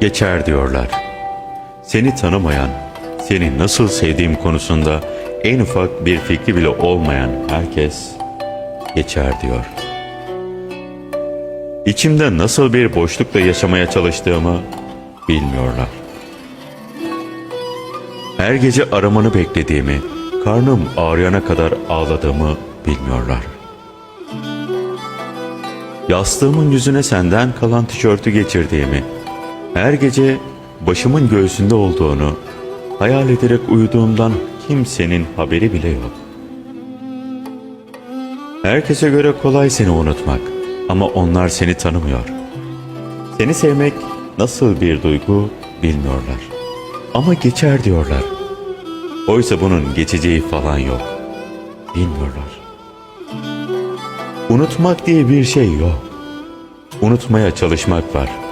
Geçer diyorlar. Seni tanımayan, seni nasıl sevdiğim konusunda en ufak bir fikri bile olmayan herkes geçer diyor. İçimde nasıl bir boşlukla yaşamaya çalıştığımı bilmiyorlar. Her gece aramanı beklediğimi, karnım ağrıyana kadar ağladığımı bilmiyorlar. Yastığımın yüzüne senden kalan tişörtü geçirdiğimi, her gece başımın göğsünde olduğunu, hayal ederek uyuduğumdan kimsenin haberi bile yok. Herkese göre kolay seni unutmak ama onlar seni tanımıyor. Seni sevmek nasıl bir duygu bilmiyorlar. Ama geçer diyorlar. Oysa bunun geçeceği falan yok. Bilmiyorlar. Unutmak diye bir şey yok. Unutmaya çalışmak var.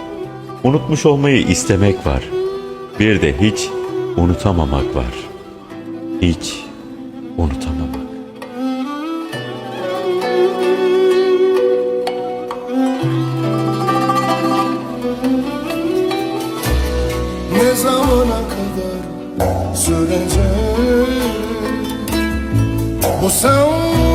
Unutmuş olmayı istemek var. Bir de hiç unutamamak var. Hiç unutamamak. Ne zamana kadar sürecek Bu sevda